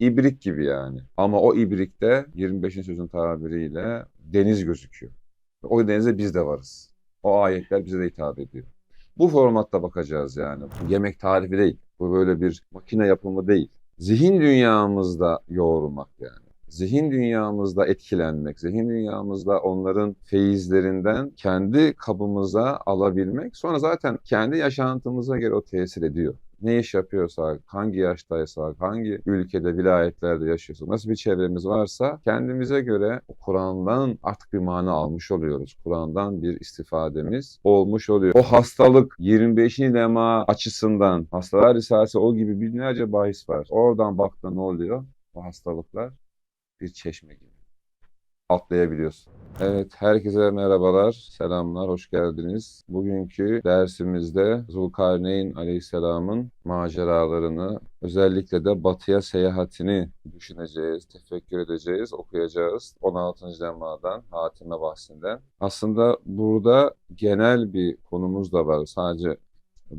İbrik gibi yani. Ama o ibrikte 25. sözün tabiriyle deniz gözüküyor. O denizde biz de varız. O ayetler bize de hitap ediyor. Bu formatta bakacağız yani. Yemek tarifi değil. Bu böyle bir makine yapımı değil. Zihin dünyamızda yoğurmak yani. Zihin dünyamızda etkilenmek, zihin dünyamızda onların feyizlerinden kendi kabımıza alabilmek. Sonra zaten kendi yaşantımıza göre o tesir ediyor. Ne iş yapıyorsak, hangi yaştaysak, hangi ülkede, vilayetlerde yaşıyorsak, nasıl bir çevremiz varsa kendimize göre Kur'an'dan artık bir mana almış oluyoruz. Kur'an'dan bir istifademiz olmuş oluyor. O hastalık 25. lema açısından hastalar risalesi o gibi binlerce bahis var. Oradan baktığında ne oluyor? O hastalıklar bir çeşme gibi. Atlayabiliyorsun. Evet, herkese merhabalar, selamlar, hoş geldiniz. Bugünkü dersimizde Zulkarneyn Aleyhisselam'ın maceralarını, özellikle de batıya seyahatini düşüneceğiz, tefekkür edeceğiz, okuyacağız. 16. lemadan, Hatime bahsinden. Aslında burada genel bir konumuz da var. Sadece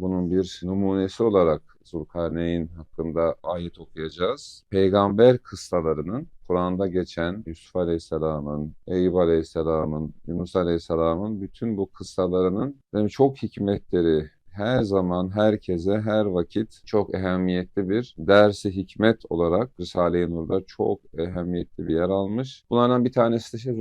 bunun bir numunesi olarak Zulkarneyn hakkında ayet okuyacağız. Peygamber kıssalarının Kur'an'da geçen Yusuf Aleyhisselam'ın, Eyüp Aleyhisselam'ın, Yunus Aleyhisselam'ın bütün bu kıssalarının yani çok hikmetleri, her zaman herkese her vakit çok ehemmiyetli bir dersi hikmet olarak Risale-i Nur'da çok ehemmiyetli bir yer almış. Bunlardan bir tanesi de şey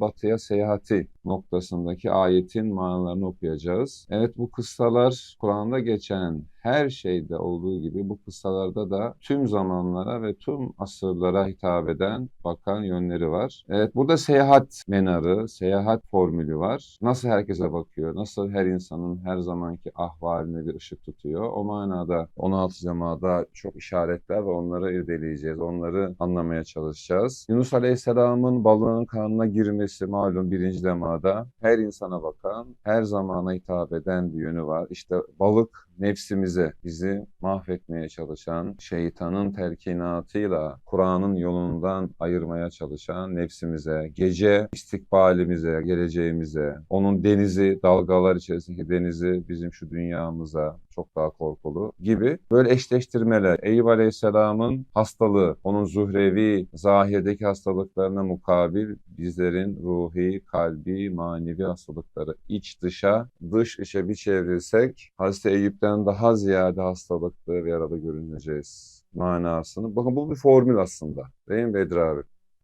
batıya seyahati noktasındaki ayetin manalarını okuyacağız. Evet bu kıssalar Kur'an'da geçen her şeyde olduğu gibi bu kıssalarda da tüm zamanlara ve tüm asırlara hitap eden bakan yönleri var. Evet burada seyahat menarı, seyahat formülü var. Nasıl herkese bakıyor, nasıl her insanın her zamanki ahvaline bir ışık tutuyor. O manada 16 cemada çok işaretler ve onları irdeleyeceğiz, onları anlamaya çalışacağız. Yunus Aleyhisselam'ın balığın kanına girmesi malum birinci lemada her insana bakan, her zamana hitap eden bir yönü var. İşte balık nefsimize, bizi mahvetmeye çalışan, şeytanın telkinatıyla Kur'an'ın yolundan ayırmaya çalışan nefsimize, gece istikbalimize, geleceğimize, onun denizi, dalgalar içerisindeki denizi bizim şu dünyamıza çok daha korkulu gibi böyle eşleştirmeler. Eyüp Aleyhisselam'ın hastalığı, onun zuhrevi, zahirdeki hastalıklarına mukabil bizlerin ruhi, kalbi, manevi hastalıkları iç dışa, dış içe bir çevrilsek Hazreti Eyüp'ten daha ziyade hastalıklı bir arada görüneceğiz manasını. Bakın bu bir formül aslında. Değil mi Bedri abi?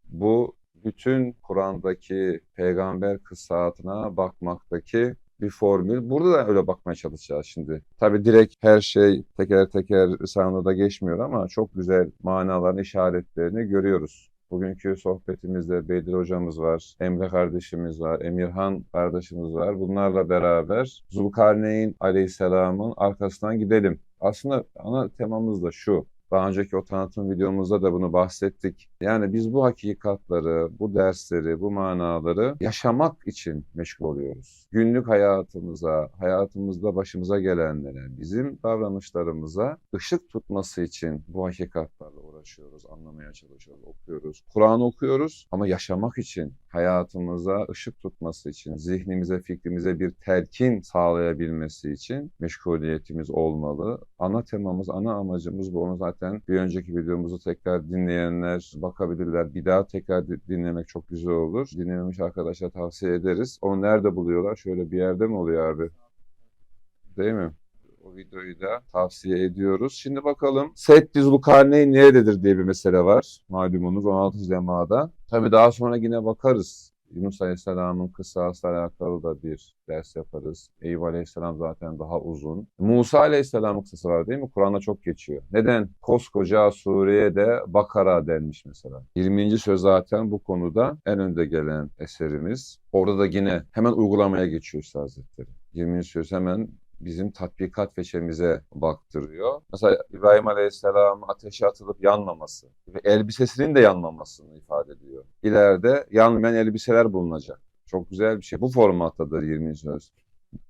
Bu bütün Kur'an'daki peygamber kıssatına bakmaktaki bir formül. Burada da öyle bakmaya çalışacağız şimdi. Tabii direkt her şey teker teker Risale'de geçmiyor ama çok güzel manaların işaretlerini görüyoruz. Bugünkü sohbetimizde Bedir hocamız var, Emre kardeşimiz var, Emirhan kardeşimiz var. Bunlarla beraber Zulkarneyn aleyhisselamın arkasından gidelim. Aslında ana temamız da şu. Daha önceki o tanıtım videomuzda da bunu bahsettik. Yani biz bu hakikatları, bu dersleri, bu manaları yaşamak için meşgul oluyoruz. Günlük hayatımıza, hayatımızda başımıza gelenlere, bizim davranışlarımıza ışık tutması için bu hakikatlarla uğraşıyoruz, anlamaya çalışıyoruz, okuyoruz. Kur'an okuyoruz ama yaşamak için, hayatımıza ışık tutması için, zihnimize, fikrimize bir telkin sağlayabilmesi için meşguliyetimiz olmalı. Ana temamız, ana amacımız bu. Onu zaten bir önceki videomuzu tekrar dinleyenler bakabilirler. Bir daha tekrar dinlemek çok güzel olur. Dinlememiş arkadaşlar tavsiye ederiz. Onu nerede buluyorlar? Şöyle bir yerde mi oluyor abi? Değil mi? O videoyu da tavsiye ediyoruz. Şimdi bakalım Seddi Zulkarneyn nerededir diye bir mesele var. Malumunuz 16. lemada. Tabii daha sonra yine bakarız. Yunus Aleyhisselam'ın kıssasla alakalı da bir ders yaparız. Eyüp Aleyhisselam zaten daha uzun. Musa Aleyhisselam'ın kıssası var değil mi? Kur'an'da çok geçiyor. Neden? Koskoca sureye de Bakara denmiş mesela. 20. söz zaten bu konuda en önde gelen eserimiz. Orada da yine hemen uygulamaya geçiyor Hazretleri. 20. söz hemen bizim tatbikat feçemize baktırıyor. Mesela İbrahim Aleyhisselam ateşe atılıp yanmaması ve elbisesinin de yanmamasını ifade ediyor. İleride yanmayan elbiseler bulunacak. Çok güzel bir şey. Bu formattadır 20. söz.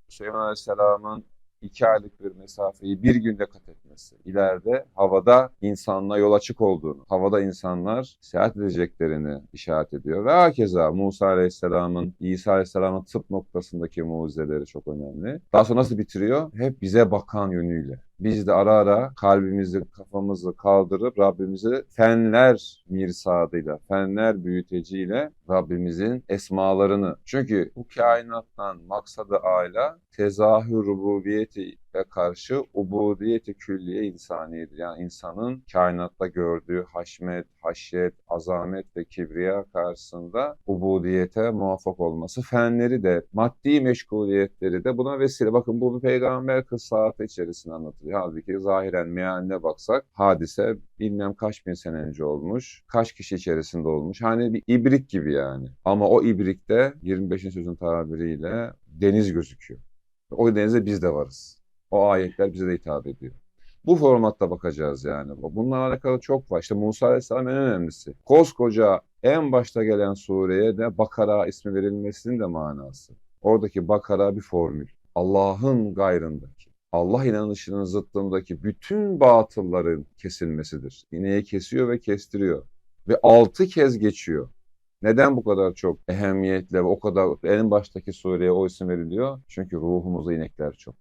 Süleyman Aleyhisselam'ın iki aylık bir mesafeyi bir günde kat etmesi. İleride havada insanla yol açık olduğunu, havada insanlar seyahat edeceklerini işaret ediyor. Ve hakeza Musa Aleyhisselam'ın, İsa Aleyhisselam'ın tıp noktasındaki mucizeleri çok önemli. Daha sonra nasıl bitiriyor? Hep bize bakan yönüyle. Biz de ara ara kalbimizi, kafamızı kaldırıp Rabbimizi fenler mirsadıyla, fenler büyüteciyle Rabbimizin esmalarını. Çünkü bu kainattan maksadı âlâ tezahür rububiyeti karşı ubudiyeti külliye insaniyedir. Yani insanın kainatta gördüğü haşmet, haşyet, azamet ve kibriya karşısında ubudiyete muvaffak olması. Fenleri de, maddi meşguliyetleri de buna vesile. Bakın bu bir peygamber kıssatı içerisinde anlatılıyor. Halbuki zahiren mealine baksak hadise bilmem kaç bin sene önce olmuş, kaç kişi içerisinde olmuş. Hani bir ibrik gibi yani. Ama o ibrikte 25. sözün tabiriyle deniz gözüküyor. O denizde biz de varız. O ayetler bize de hitap ediyor. Bu formatta bakacağız yani. Bununla alakalı çok var. İşte Musa Aleyhisselam en önemlisi. Koskoca en başta gelen sureye de Bakara ismi verilmesinin de manası. Oradaki Bakara bir formül. Allah'ın gayrındaki, Allah inanışının zıttındaki bütün batılların kesilmesidir. İneği kesiyor ve kestiriyor. Ve altı kez geçiyor. Neden bu kadar çok ehemmiyetle ve o kadar en baştaki sureye o isim veriliyor? Çünkü ruhumuzda inekler çok.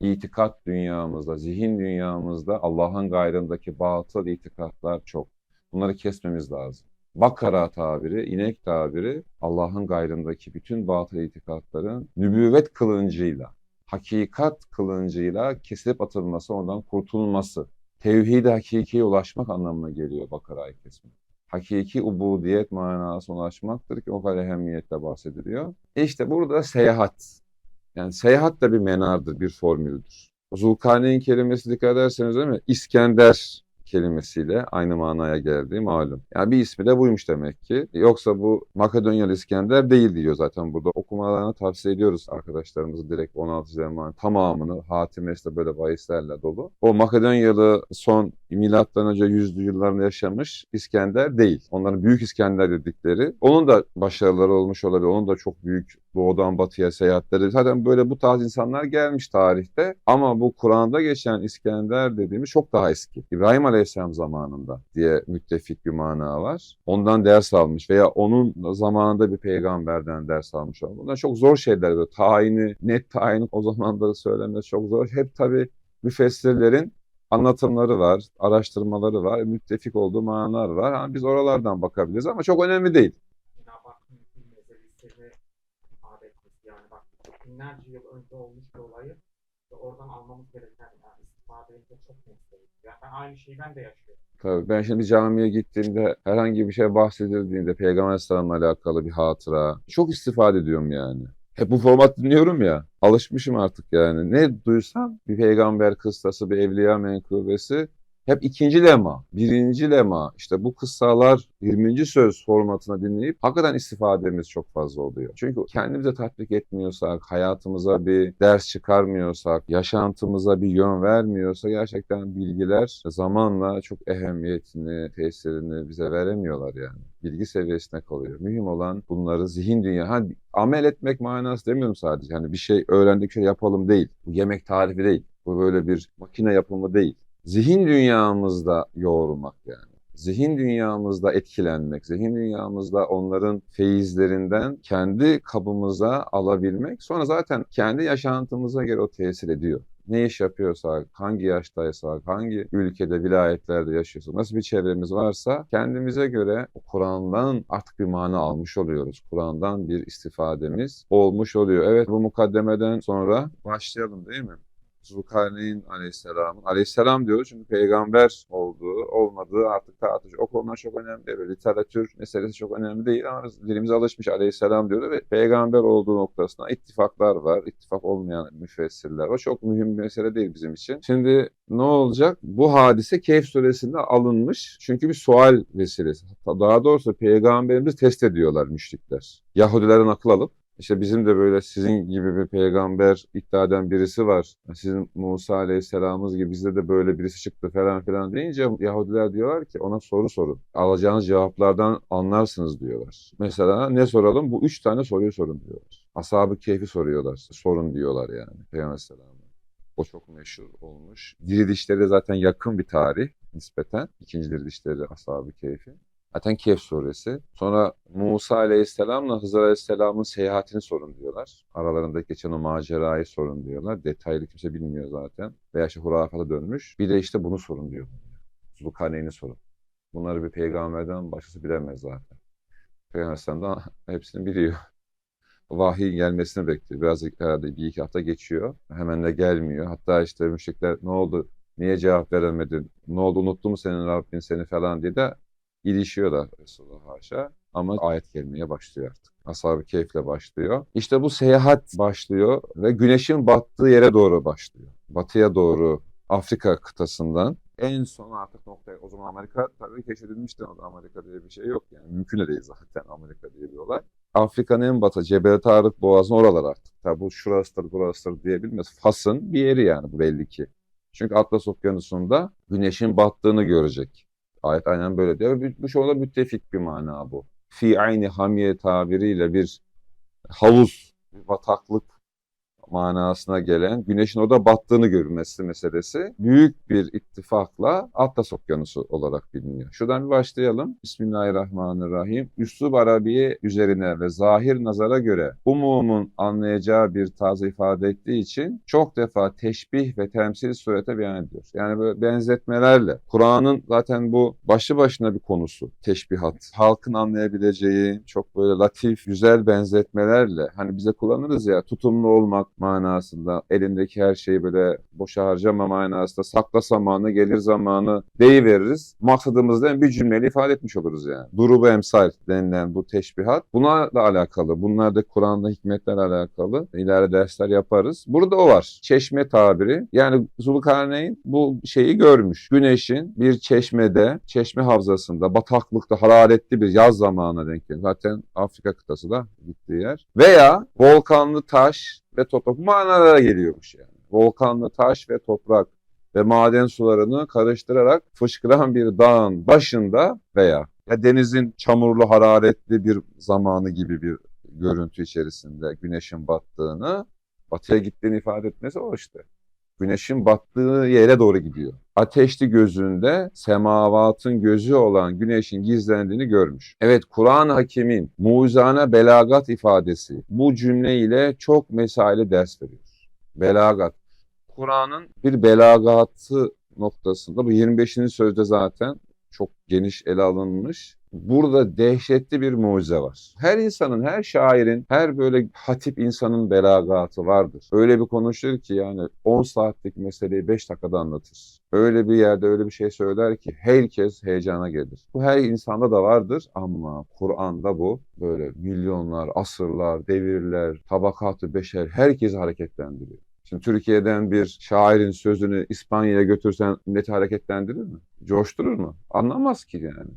İtikat dünyamızda, zihin dünyamızda Allah'ın gayrındaki batıl itikatlar çok. Bunları kesmemiz lazım. Bakara tabiri, inek tabiri Allah'ın gayrındaki bütün batıl itikatların nübüvvet kılıncıyla, hakikat kılıncıyla kesilip atılması, ondan kurtulması. Tevhid-i hakikiye ulaşmak anlamına geliyor Bakara'yı kesmek hakiki ubudiyet manasına ulaşmaktır ki o kadar ehemmiyetle bahsediliyor. E işte burada seyahat. Yani seyahat da bir menardır, bir formüldür. Zulkarneyn kelimesi dikkat ederseniz değil mi? İskender kelimesiyle aynı manaya geldiği malum. Yani bir ismi de buymuş demek ki. Yoksa bu Makedonyalı İskender değil diyor zaten burada. Okumalarını tavsiye ediyoruz arkadaşlarımızı direkt 16 zaman tamamını hatimesi de böyle bahislerle dolu. O Makedonyalı son milattan önce yüzlü yıllarında yaşamış İskender değil. Onların Büyük İskender dedikleri. Onun da başarıları olmuş olabilir. Onun da çok büyük doğudan batıya seyahatleri. Zaten böyle bu tarz insanlar gelmiş tarihte. Ama bu Kur'an'da geçen İskender dediğimiz çok daha eski. İbrahim Aleyhisselam zamanında diye müttefik bir mana var. Ondan ders almış veya onun zamanında bir peygamberden ders almış. Bunlar çok zor şeyler. Böyle tayini, net tayini o zamanları söylemesi çok zor. Hep tabii müfessirlerin anlatımları var, araştırmaları var, müttefik olduğu manalar var. Yani biz oralardan bakabiliriz ama çok önemli değil. Binlerce yıl önce olmuş bir olayı ve oradan almamız gereken yani Yani aynı şeyi ben de yaşıyorum. Tabii ben şimdi camiye gittiğimde herhangi bir şey bahsedildiğinde Peygamber Aleyhisselam'la alakalı bir hatıra çok istifade ediyorum yani. Hep bu format dinliyorum ya. Alışmışım artık yani. Ne duysam bir peygamber kıssası, bir evliya menkıbesi hep ikinci lema, birinci lema. İşte bu kıssalar 20. söz formatına dinleyip hakikaten istifademiz çok fazla oluyor. Çünkü kendimize tatbik etmiyorsak, hayatımıza bir ders çıkarmıyorsak, yaşantımıza bir yön vermiyorsa gerçekten bilgiler zamanla çok ehemmiyetini, tesirini bize veremiyorlar yani. Bilgi seviyesine kalıyor. Mühim olan bunları zihin dünya, hani amel etmek manası demiyorum sadece. Hani bir şey öğrendik şey yapalım değil. Bu yemek tarifi değil. Bu böyle bir makine yapımı değil zihin dünyamızda yoğurmak yani. Zihin dünyamızda etkilenmek, zihin dünyamızda onların feyizlerinden kendi kabımıza alabilmek. Sonra zaten kendi yaşantımıza göre o tesir ediyor. Ne iş yapıyorsak, hangi yaştaysak, hangi ülkede, vilayetlerde yaşıyorsak, nasıl bir çevremiz varsa kendimize göre Kur'an'dan artık bir mana almış oluyoruz. Kur'an'dan bir istifademiz olmuş oluyor. Evet bu mukaddemeden sonra başlayalım değil mi? Zulkarneyn aleyhisselamın, aleyhisselam diyoruz çünkü peygamber olduğu, olmadığı artık tartışıyor. O konular çok önemli değil. Literatür meselesi çok önemli değil ama dilimize alışmış aleyhisselam diyordu ve peygamber olduğu noktasında ittifaklar var. İttifak olmayan müfessirler var. Çok mühim bir mesele değil bizim için. Şimdi ne olacak? Bu hadise Kehf suresinde alınmış. Çünkü bir sual vesilesi. Daha doğrusu peygamberimizi test ediyorlar müşrikler. Yahudilerin akıl alıp işte bizim de böyle sizin gibi bir peygamber iddia eden birisi var. Sizin Musa Aleyhisselam'ınız gibi bizde de böyle birisi çıktı falan filan deyince Yahudiler diyorlar ki ona soru sorun. Alacağınız cevaplardan anlarsınız diyorlar. Mesela ne soralım? Bu üç tane soruyu sorun diyorlar. Ashab-ı Keyfi soruyorlar. Sorun diyorlar yani Peygamber Aleyhisselam'a. O çok meşhur olmuş. Dirilişleri zaten yakın bir tarih nispeten. İkinci dirilişleri Ashab-ı Keyfi. Zaten Kehf suresi. Sonra Musa aleyhisselamla Hızır aleyhisselamın seyahatini sorun diyorlar. Aralarında geçen o macerayı sorun diyorlar. Detaylı kimse bilmiyor zaten. Veya işte hurafata dönmüş. Bir de işte bunu sorun diyor. Zulkarneyn'i sorun. Bunları bir peygamberden başkası bilemez zaten. Peygamber Aleyhisselam hepsini biliyor. Vahiy gelmesini bekliyor. Biraz herhalde bir iki hafta geçiyor. Hemen de gelmiyor. Hatta işte müşrikler ne oldu? Niye cevap veremedin? Ne oldu? Unuttu mu senin Rabbin seni falan diye de ilişiyorlar Resulullah haşa. Ama ayet gelmeye başlıyor artık. Ashab-ı Keyf'le başlıyor. İşte bu seyahat başlıyor ve güneşin battığı yere doğru başlıyor. Batıya doğru Afrika kıtasından en son artık noktaya o zaman Amerika tabii keşfedilmişti ama Amerika diye bir şey yok yani mümkün de değil zaten Amerika diye bir olay. Afrika'nın en batı Cebel Tarık Boğazı'nın oralar artık. Tabi bu şurasıdır burasıdır diyebilmez. Fas'ın bir yeri yani bu belli ki. Çünkü Atlas Okyanusu'nda güneşin battığını görecek. Ayet aynen böyle diyor. Bu, bu şurada müttefik bir mana bu. Fi aynı hamiye tabiriyle bir havuz, bataklık manasına gelen güneşin orada battığını görülmesi meselesi büyük bir ittifakla Atlas Okyanusu olarak biliniyor. Şuradan bir başlayalım. Bismillahirrahmanirrahim. Üslub Arabiye üzerine ve zahir nazara göre umumun anlayacağı bir tarzı ifade ettiği için çok defa teşbih ve temsil surete beyan ediyor. Yani böyle benzetmelerle. Kur'an'ın zaten bu başlı başına bir konusu. Teşbihat. Halkın anlayabileceği çok böyle latif, güzel benzetmelerle hani bize kullanırız ya tutumlu olmak manasında elindeki her şeyi böyle boşa harcama manasında sakla zamanı gelir zamanı deyiveririz. Maksadımızda bir cümleyle ifade etmiş oluruz yani. Durubu emsal denilen bu teşbihat. Buna da alakalı. Bunlar da Kur'an'da hikmetlerle alakalı. İleride dersler yaparız. Burada o var. Çeşme tabiri. Yani Zulkarneyn bu şeyi görmüş. Güneşin bir çeşmede, çeşme havzasında, bataklıkta hararetli bir yaz zamanına denk geliyor. Zaten Afrika kıtası da gittiği yer. Veya volkanlı taş ve toprak. Manalara geliyormuş yani. Volkanlı taş ve toprak ve maden sularını karıştırarak fışkıran bir dağın başında veya ya denizin çamurlu hararetli bir zamanı gibi bir görüntü içerisinde güneşin battığını, batıya gittiğini ifade etmesi o işte. Güneşin battığı yere doğru gidiyor. Ateşli gözünde semavatın gözü olan güneşin gizlendiğini görmüş. Evet Kur'an-ı Hakim'in muizane belagat ifadesi bu cümle ile çok mesaili ders veriyor. Belagat. Kur'an'ın bir belagatı noktasında bu 25. sözde zaten çok geniş ele alınmış. Burada dehşetli bir mucize var. Her insanın, her şairin, her böyle hatip insanın belagatı vardır. Öyle bir konuşur ki yani 10 saatlik meseleyi 5 dakikada anlatır. Öyle bir yerde öyle bir şey söyler ki herkes heyecana gelir. Bu her insanda da vardır ama Kur'an'da bu böyle milyonlar, asırlar, devirler, tabakatı beşer herkesi hareketlendiriyor. Şimdi Türkiye'den bir şairin sözünü İspanya'ya götürsen milleti hareketlendirir mi? Coşturur mu? Anlamaz ki yani.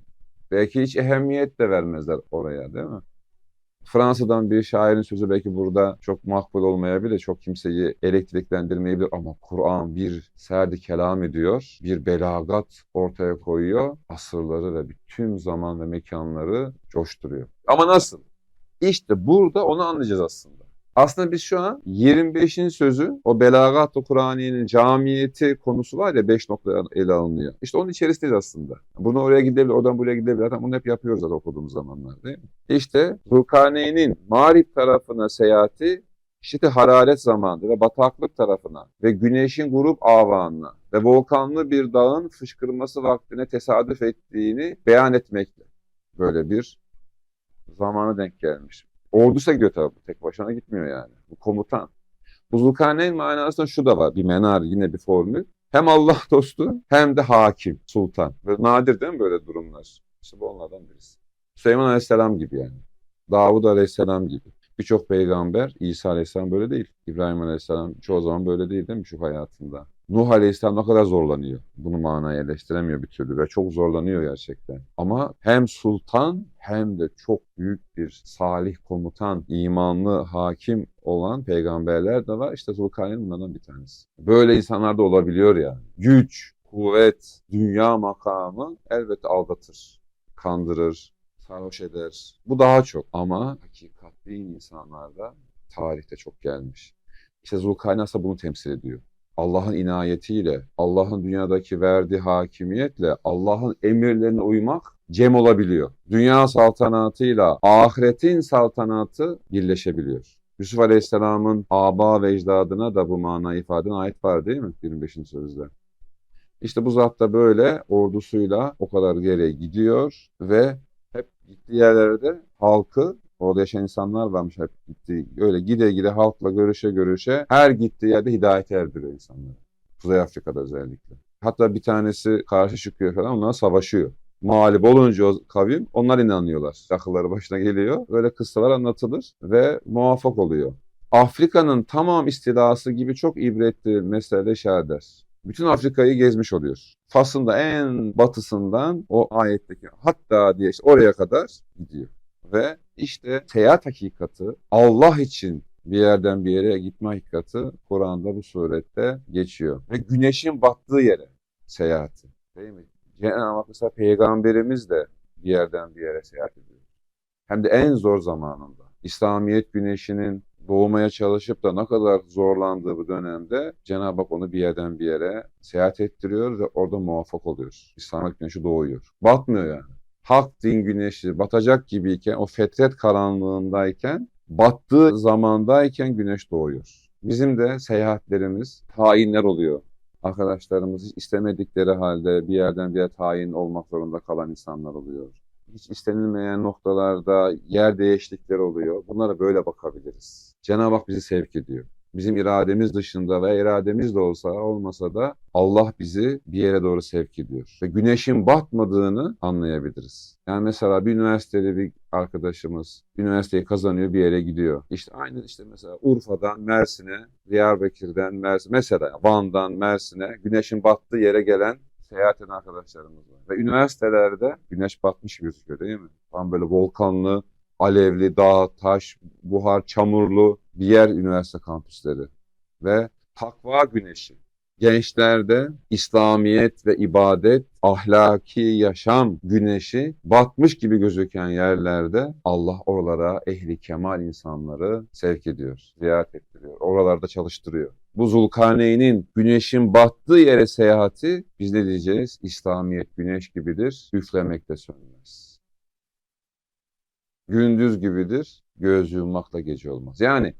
Belki hiç ehemmiyet de vermezler oraya değil mi? Fransa'dan bir şairin sözü belki burada çok makbul olmayabilir, çok kimseyi elektriklendirmeyebilir ama Kur'an bir serdi kelam ediyor, bir belagat ortaya koyuyor, asırları ve bütün zaman ve mekanları coşturuyor. Ama nasıl? İşte burada onu anlayacağız aslında. Aslında biz şu an 25. sözü o Belagat-ı Kur'aniye'nin camiyeti konusu var ya 5 nokta ele alınıyor. İşte onun içerisindeyiz aslında. Bunu oraya gidebilir, oradan buraya gidebilir. Zaten bunu hep yapıyoruz zaten okuduğumuz zamanlar değil mi? İşte Zulkarneyn'in mağrip tarafına seyahati şiddeti hararet zamanı ve bataklık tarafına ve güneşin grup avanına ve volkanlı bir dağın fışkırması vaktine tesadüf ettiğini beyan etmekle böyle bir zamana denk gelmiş. Ordusa gidiyor tabii. Tek başına gitmiyor yani. Bu komutan. Bu Zulkarneyn manasında şu da var. Bir menar yine bir formül. Hem Allah dostu hem de hakim, sultan. Böyle nadir değil mi böyle durumlar? İşte bu onlardan birisi. Süleyman Aleyhisselam gibi yani. Davud Aleyhisselam gibi. Birçok peygamber, İsa Aleyhisselam böyle değil. İbrahim Aleyhisselam çoğu zaman böyle değil değil mi şu hayatında? Nuh Aleyhisselam ne kadar zorlanıyor. Bunu manaya yerleştiremiyor bir türlü ve çok zorlanıyor gerçekten. Ama hem sultan hem de çok büyük bir salih komutan, imanlı hakim olan peygamberler de var. İşte Zulkarneyn bunlardan bir tanesi. Böyle insanlar da olabiliyor yani. Güç, kuvvet, dünya makamı elbette aldatır, kandırır, sarhoş eder. Bu daha çok ama hakikatli insanlarda tarihte çok gelmiş. İşte Zulkarneyn aslında bunu temsil ediyor. Allah'ın inayetiyle, Allah'ın dünyadaki verdiği hakimiyetle Allah'ın emirlerine uymak cem olabiliyor. Dünya saltanatıyla ahiretin saltanatı birleşebiliyor. Yusuf Aleyhisselam'ın aba ve ecdadına da bu mana ifade eden ayet var değil mi? 25. sözde. İşte bu zat da böyle ordusuyla o kadar yere gidiyor ve hep gittiği yerlerde halkı Orada yaşayan insanlar varmış hep gitti. Öyle gide gide halkla görüşe görüşe her gittiği yerde hidayete erdiriyor insanları. Kuzey Afrika'da özellikle. Hatta bir tanesi karşı çıkıyor falan onlara savaşıyor. Mağlup olunca o kavim onlar inanıyorlar. Akılları başına geliyor. Böyle kıssalar anlatılır ve muvaffak oluyor. Afrika'nın tamam istilası gibi çok ibretli mesele şehadet. Bütün Afrika'yı gezmiş oluyor. Fas'ın da en batısından o ayetteki hatta diye işte oraya kadar gidiyor. Ve işte seyahat hakikati Allah için bir yerden bir yere gitme hakikati Kur'an'da bu surette geçiyor. Ve güneşin battığı yere seyahati. Değil mi? Cenab-ı Hak mesela peygamberimiz de bir yerden bir yere seyahat ediyor. Hem de en zor zamanında. İslamiyet güneşinin doğmaya çalışıp da ne kadar zorlandığı bu dönemde Cenab-ı Hak onu bir yerden bir yere seyahat ettiriyor ve orada muvaffak oluyor. İslamiyet güneşi doğuyor. Batmıyor yani hak din güneşi batacak gibiyken, o fetret karanlığındayken, battığı zamandayken güneş doğuyor. Bizim de seyahatlerimiz, tayinler oluyor. Arkadaşlarımız hiç istemedikleri halde bir yerden bir yere tayin olmak zorunda kalan insanlar oluyor. Hiç istenilmeyen noktalarda yer değişiklikleri oluyor. Bunlara böyle bakabiliriz. Cenab-ı Hak bizi sevk ediyor bizim irademiz dışında ve irademiz de olsa olmasa da Allah bizi bir yere doğru sevk ediyor. Ve güneşin batmadığını anlayabiliriz. Yani mesela bir üniversiteli bir arkadaşımız üniversiteyi kazanıyor bir yere gidiyor. İşte aynı işte mesela Urfa'dan Mersin'e, Diyarbakır'dan Mersin'e, mesela Van'dan Mersin'e güneşin battığı yere gelen seyahat eden arkadaşlarımız var. Ve üniversitelerde güneş batmış gözüküyor değil mi? Tam böyle volkanlı, alevli, dağ, taş, buhar, çamurlu bir yer üniversite kampüsleri. Ve takva güneşi. Gençlerde İslamiyet ve ibadet, ahlaki yaşam güneşi batmış gibi gözüken yerlerde Allah oralara ehli kemal insanları sevk ediyor, ziyaret ettiriyor, oralarda çalıştırıyor. Bu Zulkarneyn'in güneşin battığı yere seyahati biz ne diyeceğiz? İslamiyet güneş gibidir, üflemekte sönmez. Gündüz gibidir, göz yummakla gece olmaz. Yani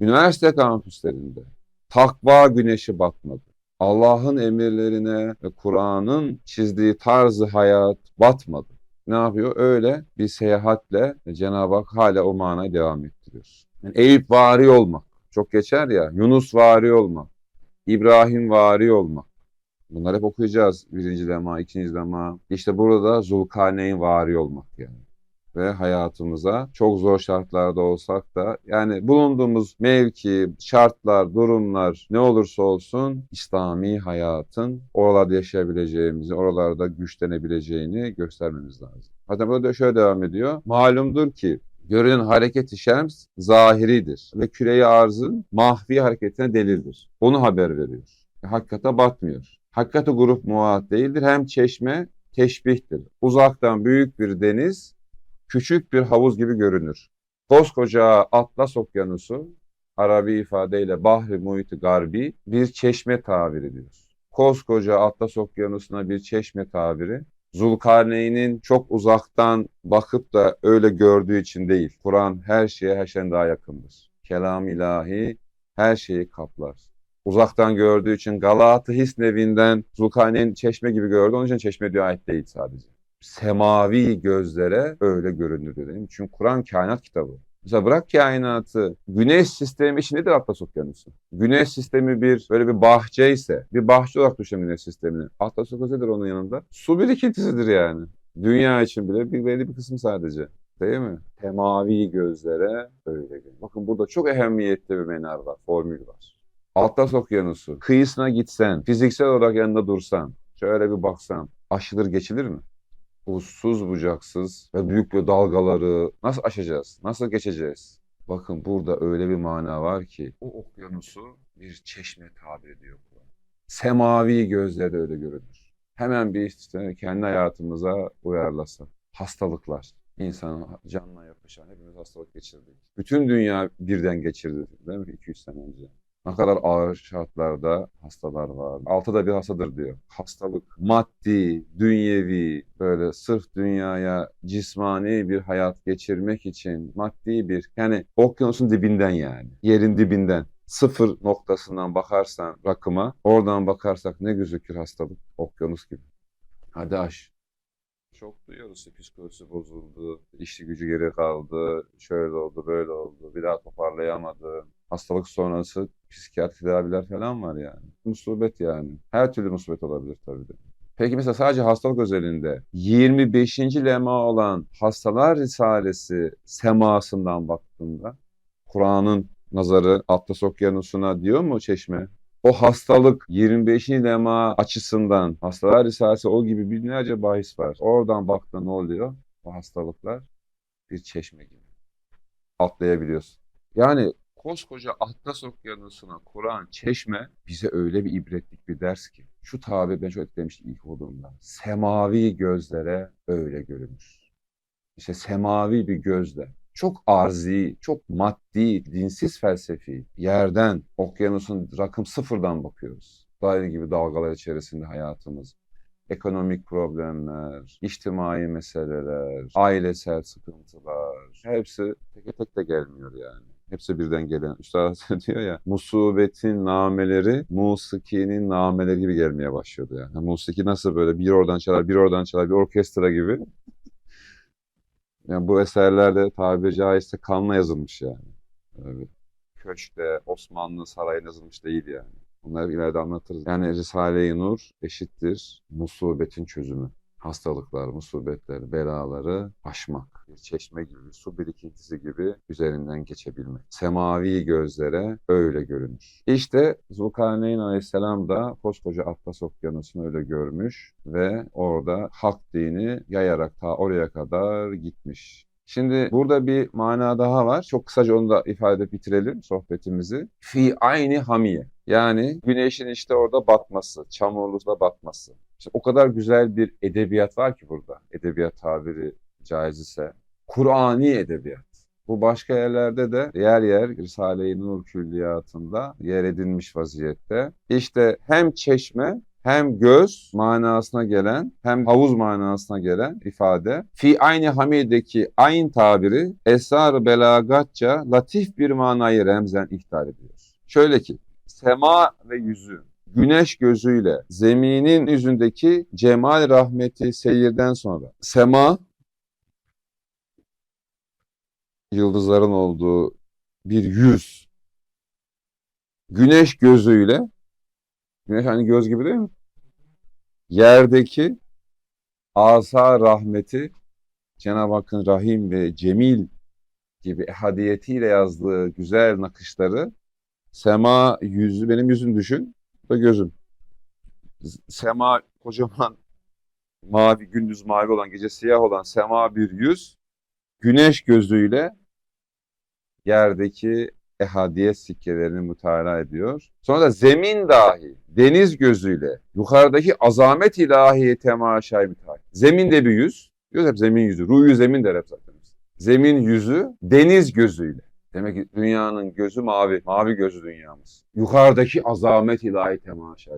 üniversite kampüslerinde takva güneşi batmadı. Allah'ın emirlerine ve Kur'an'ın çizdiği tarzı hayat batmadı. Ne yapıyor? Öyle bir seyahatle Cenab-ı Hak hala o manayı devam ettiriyor. Yani Eyüp vari olmak. Çok geçer ya. Yunus vari olmak. İbrahim vari olmak. Bunları hep okuyacağız. Birinci lema, ikinci lema. İşte burada Zulkarneyn vari olmak yani ve hayatımıza çok zor şartlarda olsak da yani bulunduğumuz mevki, şartlar, durumlar ne olursa olsun İslami hayatın oralarda yaşayabileceğimizi, oralarda güçlenebileceğini göstermemiz lazım. Hatta burada şöyle devam ediyor. Malumdur ki görünen hareket-i şems zahiridir ve küreyi arzın mahvi hareketine delildir. Onu haber veriyor. Hakikate batmıyor. Hakikate grup muat değildir. Hem çeşme teşbihtir. Uzaktan büyük bir deniz küçük bir havuz gibi görünür. Koskoca Atlas Okyanusu, Arabi ifadeyle Bahri Muhit Garbi bir çeşme tabir ediyor. Koskoca Atlas Okyanusu'na bir çeşme tabiri, Zulkarneyn'in çok uzaktan bakıp da öyle gördüğü için değil. Kur'an her şeye her şeyden daha yakındır. Kelam ilahi her şeyi kaplar. Uzaktan gördüğü için Galat-ı Hisnevi'nden Zulkarneyn çeşme gibi gördü. Onun için çeşme diyor ayet değil sadece semavi gözlere öyle görünür dedim. Çünkü Kur'an kainat kitabı. Mesela bırak kainatı, güneş sistemi için nedir Atlas Okyanusu? Güneş sistemi bir böyle bir bahçe ise, bir bahçe olarak düşünün güneş sistemini. Atlas Okyanusu nedir onun yanında? Su birikintisidir yani. Dünya için bile bir belli bir kısım sadece. Değil mi? Temavi gözlere öyle görünür. Bakın burada çok ehemmiyetli bir menar var, formül var. Atlas Okyanusu, kıyısına gitsen, fiziksel olarak yanında dursan, şöyle bir baksan, aşılır geçilir mi? Uçsuz bucaksız ve büyük bir dalgaları nasıl aşacağız? Nasıl geçeceğiz? Bakın burada öyle bir mana var ki o okyanusu bir çeşme tabir ediyor Kur'an. Semavi gözle de öyle görünür. Hemen bir işte kendi hayatımıza uyarlasak. Hastalıklar. İnsanın canına yapışan hepimiz hastalık geçirdik. Bütün dünya birden geçirdi değil mi 200 sene önce. Ne kadar ağır şartlarda hastalar var. Altıda bir hastadır diyor. Hastalık, maddi, dünyevi, böyle sırf dünyaya cismani bir hayat geçirmek için maddi bir, yani okyanusun dibinden yani. Yerin dibinden. Sıfır noktasından bakarsan rakıma, oradan bakarsak ne gözükür hastalık? Okyanus gibi. Hadi aş. Çok duyuyoruz psikolojisi bozuldu, işi gücü geri kaldı, şöyle oldu, böyle oldu, bir daha toparlayamadı. Hastalık sonrası psikiyatri tedaviler falan var yani. Musibet yani. Her türlü musibet olabilir tabii de. Peki mesela sadece hastalık özelinde 25. lema olan Hastalar Risalesi semasından baktığında Kur'an'ın nazarı Atlas Okyanusu'na diyor mu Çeşme? O hastalık 25. lema açısından Hastalar Risalesi o gibi binlerce bahis var. Oradan baktığında ne oluyor? O hastalıklar bir çeşme gibi. Atlayabiliyorsun. Yani koskoca Atlas Okyanusu'na Kur'an çeşme bize öyle bir ibretlik bir ders ki. Şu tabi ben çok etkilemiştim ilk okuduğumda. Semavi gözlere öyle görünür. İşte semavi bir gözle. Çok arzi, çok maddi, dinsiz felsefi yerden, okyanusun rakım sıfırdan bakıyoruz. Daire gibi dalgalar içerisinde hayatımız. Ekonomik problemler, içtimai meseleler, ailesel sıkıntılar, hepsi tek tek de gelmiyor yani. Hepsi birden gelen. Üstad diyor ya, musibetin nameleri, musikinin nameleri gibi gelmeye başlıyordu yani. Yani Musiki nasıl böyle bir oradan çalar, bir oradan çalar, bir orkestra gibi. Yani bu eserlerde tabiri caizse kanla yazılmış yani. Öyle köşkte, Osmanlı sarayına yazılmış değil yani. Bunları ileride anlatırız. Yani Risale-i Nur eşittir musibetin çözümü. Hastalıklar, musibetler, belaları aşmak. Bir çeşme gibi, su birikintisi gibi üzerinden geçebilmek. Semavi gözlere öyle görünür. İşte Zulkarneyn Aleyhisselam da koskoca Atlas Okyanusu'nu öyle görmüş ve orada hak dini yayarak ta oraya kadar gitmiş. Şimdi burada bir mana daha var. Çok kısaca onu da ifade bitirelim sohbetimizi. Fi ayni hamiye. Yani güneşin işte orada batması, çamurlukla batması. İşte o kadar güzel bir edebiyat var ki burada. Edebiyat tabiri caiz ise. Kur'ani edebiyat. Bu başka yerlerde de yer yer Risale-i Nur külliyatında yer edinmiş vaziyette. İşte hem çeşme hem göz manasına gelen hem havuz manasına gelen ifade. Fi aynı hamideki ayn tabiri esrar belagatça latif bir manayı remzen ihtar ediyor. Şöyle ki sema ve yüzü. Güneş gözüyle zeminin yüzündeki cemal rahmeti seyirden sonra. Sema yıldızların olduğu bir yüz. Güneş gözüyle güneş hani göz gibi değil mi? Yerdeki asa rahmeti Cenab-ı Hakk'ın Rahim ve Cemil gibi ehadiyetiyle yazdığı güzel nakışları sema yüzü benim yüzüm düşün da gözüm. Sema kocaman mavi gündüz mavi olan gece siyah olan sema bir yüz güneş gözüyle yerdeki ehadiyet sikkelerini mütalaa ediyor. Sonra da zemin dahi deniz gözüyle yukarıdaki azamet ilahiyi temaşay müteal. Zemin de bir yüz. Diyoruz hep zemin yüzü. Ruyu zemin der hep zaten. Zemin yüzü deniz gözüyle. Demek ki dünyanın gözü mavi. Mavi gözü dünyamız. Yukarıdaki azamet ilahi temaşa.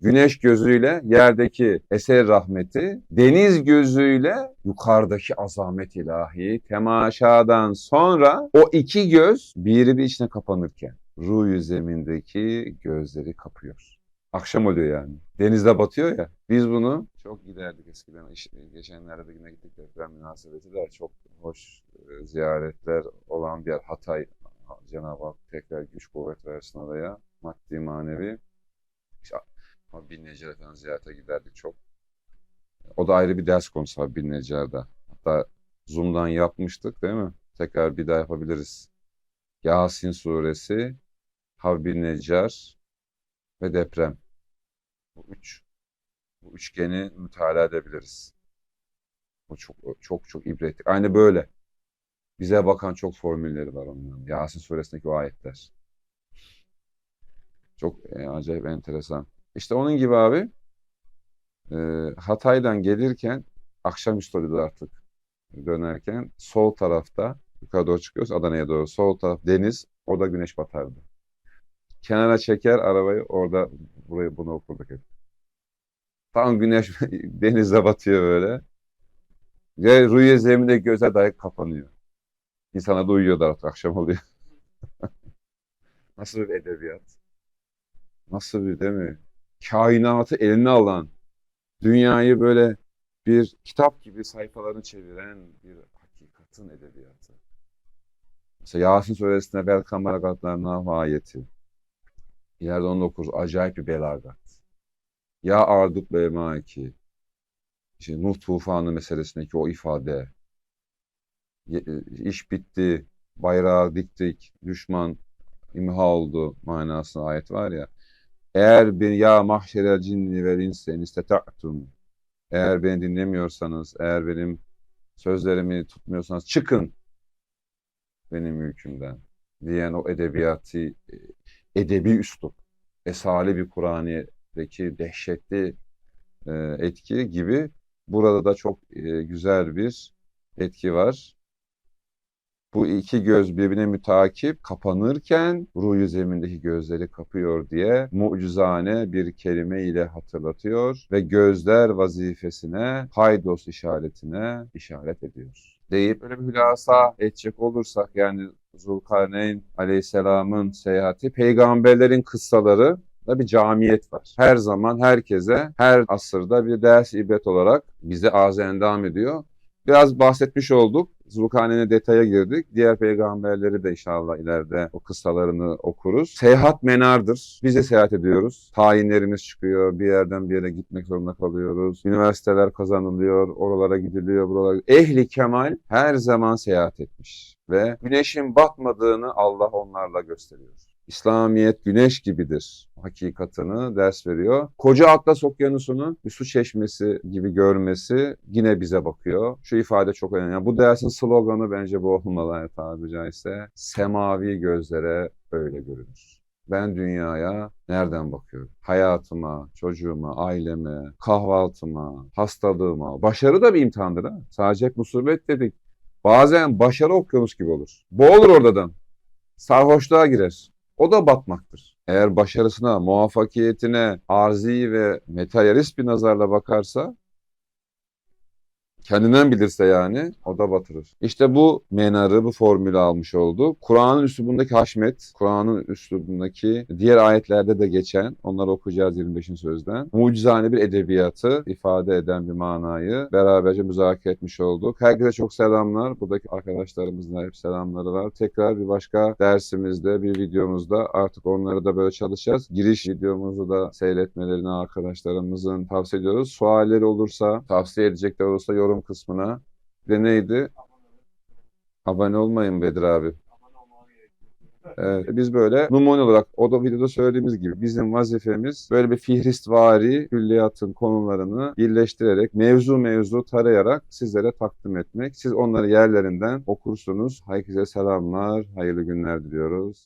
Güneş gözüyle yerdeki eser rahmeti, deniz gözüyle yukarıdaki azamet ilahi temaşadan sonra o iki göz biri bir içine kapanırken ruyu zemindeki gözleri kapıyor. Akşam oluyor yani. Denizde batıyor ya. Biz bunu çok giderdik eskiden. İşte geçenlerde de yine gittik deprem münasebetiyle çok hoş e, ziyaretler olan bir yer. Hatay Cenab-ı Hak tekrar güç kuvvet versin oraya. Maddi manevi. İşte Habib Necar Efendi ziyarete giderdik çok. O da ayrı bir ders konusu Habib Necar'da. Hatta Zoom'dan yapmıştık değil mi? Tekrar bir daha yapabiliriz. Yasin suresi, Habib Necar ve deprem. Bu üç, bu üçgeni mütalaa edebiliriz. Bu çok çok çok ibretli. Aynı böyle. Bize bakan çok formülleri var onların. Yasin suresindeki o ayetler. Çok e, acayip enteresan. İşte onun gibi abi e, Hatay'dan gelirken akşamüstü oluyordu artık dönerken sol tarafta yukarı doğru çıkıyoruz Adana'ya doğru sol taraf deniz orada güneş batardı. Kenara çeker arabayı orada burayı bunu okurduk hep. Tam güneş denize batıyor böyle. Ve rüya zeminde göze dayak kapanıyor. İnsana da uyuyordu artık akşam oluyor. Nasıl bir edebiyat? Nasıl bir değil mi? Kainatı eline alan, dünyayı böyle bir kitap gibi sayfalarını çeviren bir hakikatin edebiyatı. Mesela Yasin Suresi'nde bel kameragatlarına ayeti. İleride 19 acayip bir belagat. Ya arduk ve maiki. İşte Nuh tufanı meselesindeki o ifade. E, iş bitti, bayrağı diktik, düşman imha oldu manasında ayet var ya. Eğer bir ya mahşerel cinni vel insi en istata'tum. Eğer beni dinlemiyorsanız, eğer benim sözlerimi tutmuyorsanız çıkın benim mülkümden diyen o edebiyatı, e, edebi üslup, esali bir Kur'an'daki dehşetli e, etki gibi burada da çok e, güzel bir etki var. Bu iki göz birbirine mütakip kapanırken ruyu zemindeki gözleri kapıyor diye mucizane bir kelime ile hatırlatıyor ve gözler vazifesine, haydos işaretine işaret ediyor. Deyip böyle bir hülasa edecek olursak yani Zulkarneyn Aleyhisselam'ın seyahati, peygamberlerin kıssaları da bir camiyet var. Her zaman herkese, her asırda bir ders ibret olarak bize arz endam ediyor. Biraz bahsetmiş olduk. Zulkarneyn'e detaya girdik. Diğer peygamberleri de inşallah ileride o kıssalarını okuruz. Seyahat menardır. Biz de seyahat ediyoruz. Tayinlerimiz çıkıyor. Bir yerden bir yere gitmek zorunda kalıyoruz. Üniversiteler kazanılıyor. Oralara gidiliyor. Buralara. Ehli kemal her zaman seyahat etmiş. Ve güneşin batmadığını Allah onlarla gösteriyor. İslamiyet güneş gibidir hakikatını ders veriyor. Koca Atlas Okyanusu'nu bir su çeşmesi gibi görmesi yine bize bakıyor. Şu ifade çok önemli. Yani bu dersin sloganı bence bu olmalı tabiri caizse. Semavi gözlere öyle görünür. Ben dünyaya nereden bakıyorum? Hayatıma, çocuğuma, aileme, kahvaltıma, hastalığıma. Başarı da bir imtihandır ha. Sadece hep musibet dedik. Bazen başarı okyanus gibi olur. Boğulur oradan. Sarhoşluğa girer. O da batmaktır. Eğer başarısına, muvaffakiyetine arzi ve materyalist bir nazarla bakarsa, kendinden bilirse yani o da batırır. İşte bu menarı, bu formülü almış oldu. Kur'an'ın üslubundaki haşmet, Kur'an'ın üslubundaki diğer ayetlerde de geçen, onları okuyacağız 25. sözden. Mucizane bir edebiyatı ifade eden bir manayı beraberce müzakere etmiş olduk. Herkese çok selamlar. Buradaki arkadaşlarımızın da hep selamları var. Tekrar bir başka dersimizde, bir videomuzda artık onları da böyle çalışacağız. Giriş videomuzu da seyretmelerini arkadaşlarımızın tavsiye ediyoruz. Sualleri olursa, tavsiye edecekler olursa yorum kısmına. Ve neydi? Abone olmayın Bedir abi. Evet, biz böyle numune olarak o da videoda söylediğimiz gibi bizim vazifemiz böyle bir fihristvari külliyatın konularını birleştirerek mevzu mevzu tarayarak sizlere takdim etmek. Siz onları yerlerinden okursunuz. Herkese selamlar, hayırlı günler diliyoruz.